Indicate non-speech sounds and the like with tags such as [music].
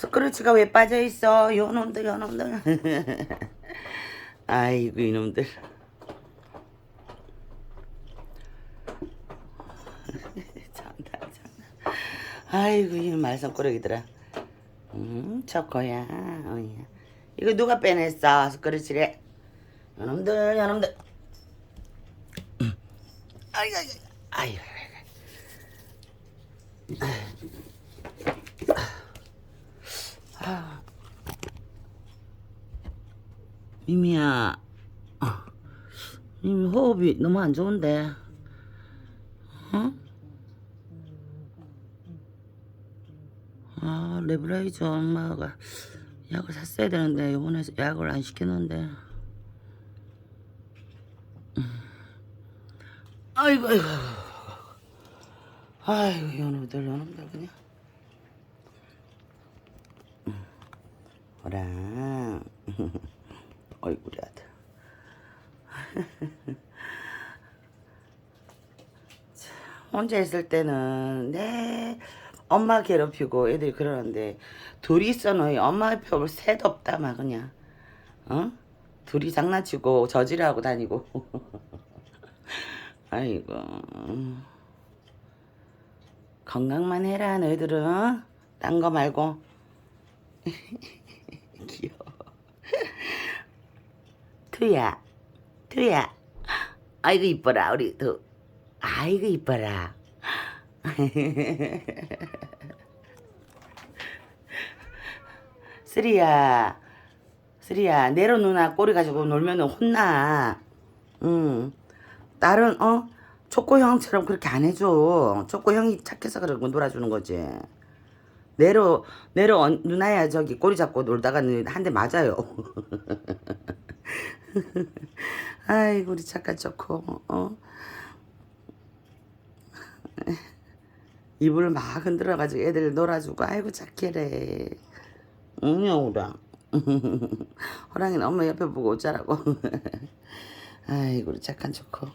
스크래치가 왜 빠져있어? 요놈들 요놈들. [laughs] 아이고 이놈들. [laughs] 참다 참다. 아이고 이 말썽꾸러기들아. 음 초코야 이거 누가 빼냈어 스크래치를? 요놈들 요놈들. 아이고 아이고. 아이고 미미야 어, 미미 호흡이 너무 안 좋은데. 어? 아 레브라이저 엄마가 약을 샀어야 되는데 이번에 약을 안 시켰는데. 음. 아이고 아이고 아이고. 요놈들 요놈들 그냥 어이구 [laughs] 우리 아들. [laughs] 참, 혼자 있을 때는 네 엄마 괴롭히고 애들이 그러는데 둘이 있어 너희 엄마 별 새도 없다 막 그냥. 어? 둘이 장난치고 저지르하고 다니고. [laughs] 아이고. 건강만 해라 너희들은. 딴 거 말고 투야 투야. 아이고 이뻐라 우리 투 아이고 이뻐라. [laughs] 쓰리야 쓰리야 내려 누나 꼬리 가지고 놀면 혼나. 응. 딸은 어? 초코 형처럼 그렇게 안 해줘. 초코 형이 착해서 거 놀아주는 거지. 내려 언- 누나야 저기 꼬리 잡고 놀다가는 한 대 맞아요 [laughs] [laughs] 아이고 우리 착한 초코 어? [laughs] 이불을 막 흔들어가지고 애들 놀아주고 아이고 착해래. 응 여우라. [laughs] 호랑이는 엄마 옆에 보고 어쩌라고. 아이고 우리 착한 초코